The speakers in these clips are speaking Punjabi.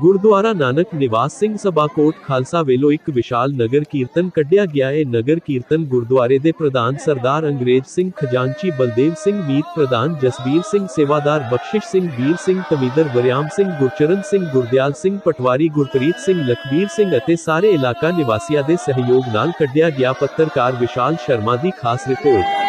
ਗੁਰਦੁਆਰਾ ਨਾਨਕ ਨਿਵਾਸ ਸਿੰਘ ਸਭਾ ਕੋਟ ਖਾਲਸਾ ਵੱਲੋਂ ਇੱਕ ਵਿਸ਼ਾਲ ਨਗਰ ਕੀਰਤਨ ਕੱਢਿਆ ਗਿਆ ਹੈ। ਨਗਰ ਕੀਰਤਨ ਗੁਰਦੁਆਰੇ ਦੇ ਪ੍ਰਧਾਨ ਸਰਦਾਰ ਅੰਗਰੇਜ਼ ਸਿੰਘ ਖਜ਼ਾਨਚੀ, ਬਲਦੇਵ ਸਿੰਘ ਮੀਤ ਪ੍ਰਧਾਨ ਜਸਬੀਰ ਸਿੰਘ ਸੇਵਾਦਾਰ, ਬਖਸ਼ਿਸ਼ ਸਿੰਘ, ਵੀਰ ਸਿੰਘ ਤਮੀਦਰ ਵਰਿਆਮ ਸਿੰਘ, ਗੁਰਚਰਨ ਸਿੰਘ, ਗੁਰਦਿਆਲ ਸਿੰਘ, ਪਟਵਾਰੀ ਗੁਰਪ੍ਰੀਤ ਸਿੰਘ, ਲਖਬੀਰ ਸਿੰਘ ਅਤੇ ਸਾਰੇ ਇਲਾਕਾ ਨਿਵਾਸੀਆਂ ਦੇ ਸਹਿਯੋਗ ਨਾਲ ਕੱਢਿਆ ਗਿਆ ਪੱਤਰਕਾਰ ਵਿਸ਼ਾਲ ਸ਼ਰਮਾ ਦੀ ਖਾਸ ਰਿਪੋਰਟ।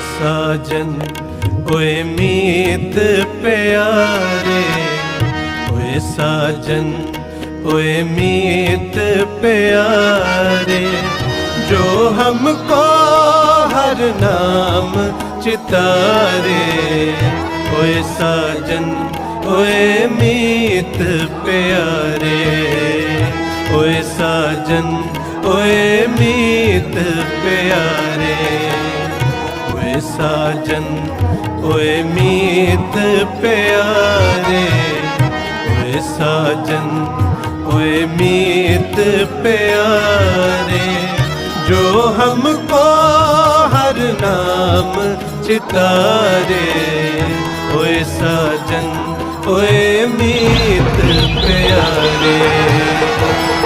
ਸਾਜਨ ਓਏ ਮੀਤ ਪਿਆਰੇ। ਓਏ ਸਾਜਨ ਓਏ ਮੀਤ ਪਿਆਰੇ। ਜੋ ਹਮਕੋ ਹਰ ਨਾਮ ਚਿਤਾਰੇ। ਓਏ ਸਾਜਨ ਓਏ ਮੀਤ ਪਿਆਰੇ। ਓਏ ਸਾਜਨ ਓਏ ਮੀਤ ਪਿਆਰੇ। ਓਏ ਸਾਜਨ, ਓਏ ਮੀਤ ਪਿਆਰੇ, ਓਏ ਸਾਜਨ, ਓਏ ਮੀਤ ਪਿਆਰੇ, ਜੋ ਹਮਕੋ ਹਰ ਨਾਮ ਚਿਤਾਰੇ, ਓਏ ਸਾਜਨ, ਓਏ ਮੀਤ ਪਿਆਰੇ,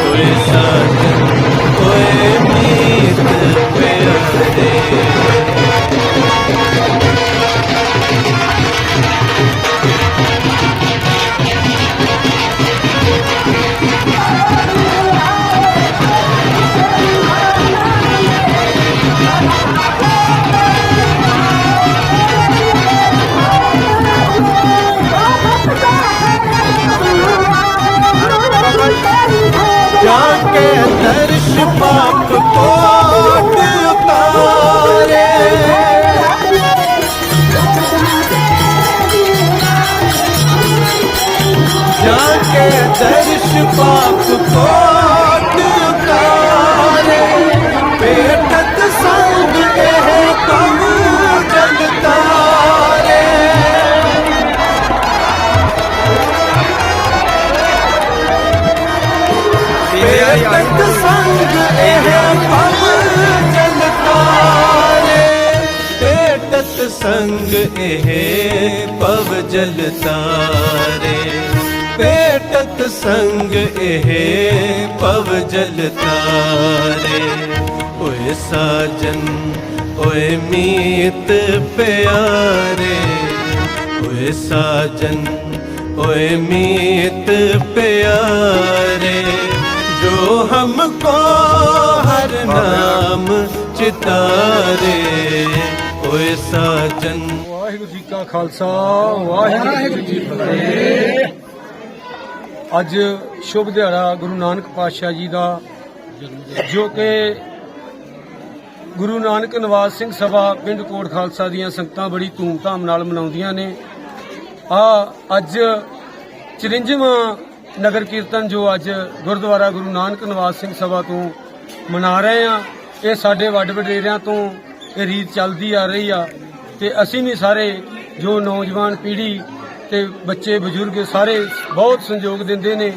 ਓਏ ਸਾਜਨ, ਓਏ ਜਾਕੇ ਦਰਸ਼ ਪਾਪ ਕੋਟ ਉਤਾਰੇ ਪੇਟਤ ਸੰਗ ਇਹ ਕਮ ਜਗ ਤਾਰੇ ਪੇਟਤ ਸੰਗ ਇਹ ਪਵ ਜਲਤਾਰੇ ਪੇਟਤ ਸੰਗ ਇਹ ਪਵ ਜਲਤਾਰੇ ਸੰਗ ਇਹ ਪਵ ਜਲ ਜਲਤਾਰੇ ਓਏ ਸਾਜਨ, ਓਏ ਮੀਤ ਪਿਆਰੇ। ਓਏ ਸਾਜਨ, ਓਏ ਮੀਤ ਪਿਆਰੇ। ਜੋ ਹਮਕੋ ਹਰ ਨਾਮ ਚਿਤਾਰੇ। ਓਏ ਸਾਜਨ। ਵਾਹਿਗੁਰੂ ਜੀ ਕਾ ਖਾਲਸਾ, ਵਾਹਿਗੁਰੂ ਜੀ ਕੀ ਫਤਿਹ। ਅੱਜ ਸ਼ੁਭ ਦਿਹਾੜਾ ਗੁਰੂ ਨਾਨਕ ਪਾਤਸ਼ਾਹ ਜੀ ਦਾ, ਜੋ ਕਿ ਗੁਰੂ ਨਾਨਕ ਨਿਵਾਸ ਸਿੰਘ ਸਭਾ ਪਿੰਡ ਕੋਟ ਖਾਲਸਾ ਦੀਆਂ ਸੰਗਤਾਂ ਬੜੀ ਧੂਮਧਾਮ ਨਾਲ ਮਨਾਉਂਦੀਆਂ ਨੇ। ਆ ਅੱਜ 54ਵਾਂ ਨਗਰ ਕੀਰਤਨ ਜੋ ਅੱਜ ਗੁਰਦੁਆਰਾ ਗੁਰੂ ਨਾਨਕ ਨਿਵਾਸ ਸਿੰਘ ਸਭਾ ਤੋਂ ਮਨਾ ਰਹੇ ਆ ਇਹ ਸਾਡੇ ਵੱਡ ਵਡੇਰਿਆਂ ਤੋਂ ਇਹ ਰੀਤ ਚੱਲਦੀ ਆ ਰਹੀ ਆ ਤੇ ਅਸੀਂ ਵੀ ਸਾਰੇ ਜੋ ਨੌਜਵਾਨ ਪੀੜ੍ਹੀ ਤੇ ਬੱਚੇ ਬਜ਼ੁਰਗ ਸਾਰੇ ਬਹੁਤ ਸੰਯੋਗ ਦਿੰਦੇ ਨੇ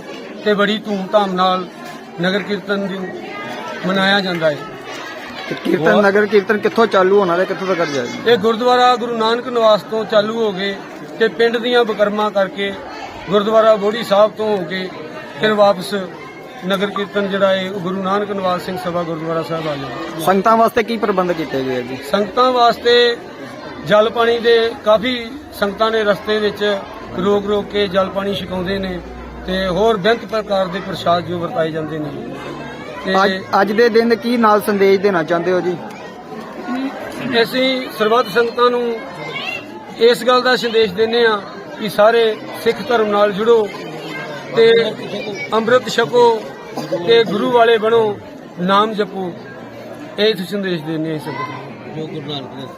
ਤੇ ਬੜੀ ਧੂਮਧਾਮ ਨਾਲ ਨਗਰ ਕੀਰਤਨ ਦੀ ਮਨਾਇਆ ਜਾਂਦਾ ਹੈ। ਤੇ ਕੀਰਤਨ ਨਗਰ ਕੀਰਤਨ ਕਿੱਥੋਂ ਚਾਲੂ ਹੋਣਾ ਤੇ ਕਿੱਥੋਂ ਤੱਕ ਜਾਏਗਾ? ਇਹ ਗੁਰਦੁਆਰਾ ਗੁਰੂ ਨਾਨਕ ਨਿਵਾਸ ਤੋਂ ਚਾਲੂ ਹੋ ਗਏ ਤੇ ਪਿੰਡ ਦੀਆਂ ਬਕਰਮਾਂ ਕਰਕੇ ਗੁਰਦੁਆਰਾ ਬੋੜੀ ਸਾਹਿਬ ਤੋਂ ਹੋ ਕੇ ਫਿਰ ਵਾਪਸ ਨਗਰ ਕੀਰਤਨ ਜਿਹੜਾ ਹੈ ਗੁਰੂ ਨਾਨਕ ਨਿਵਾਸ ਸਿੰਘ ਸਭਾ ਗੁਰਦੁਆਰਾ ਸਾਹਿਬ ਆ ਜਾਏ ਸੰਗਤਾਂ ਵਾਸਤੇ ਕੀ ਪ੍ਰਬੰਧ ਕੀਤੇ ਗਏ ਜੀ? ਸੰਗਤਾਂ ਵਾਸਤੇ ਜਲ ਪਾਣੀ ਦੇ ਕਾਫੀ ਸੰਗਤਾਂ ਨੇ ਰਸਤੇ ਵਿੱਚ ਰੋਕ ਰੋਕ ਕੇ ਜਲ ਪਾਣੀ ਛਕਾਉਂਦੇ ਨੇ ਤੇ ਹੋਰ ਬੇਅੰਤ ਪ੍ਰਕਾਰ ਦੇ ਪ੍ਰਸ਼ਾਦ ਜੋ ਵਰਤਾਏ ਜਾਂਦੇ ਨੇ। ਅੱਜ ਤੇ ਅੱਜ ਦੇ ਦਿਨ ਕੀ ਨਾਲ ਸੰਦੇਸ਼ ਦੇਣਾ ਚਾਹੁੰਦੇ ਹੋ ਜੀ? ਅਸੀਂ ਸਰਬੱਤ ਸੰਗਤਾਂ ਨੂੰ ਇਸ ਗੱਲ ਦਾ ਸੰਦੇਸ਼ ਦਿੰਦੇ ਆ ਕਿ ਸਾਰੇ ਸਿੱਖ ਧਰਮ ਨਾਲ ਜੁੜੋ ਤੇ ਅੰਮ੍ਰਿਤ ਛਕੋ ਤੇ ਗੁਰੂ ਵਾਲੇ ਬਣੋ ਨਾਮ ਜਪੋ। ਇਹ ਸੰਦੇਸ਼ ਦਿੰਦੇ ਆ ਸੰਗਤ ਨੂੰ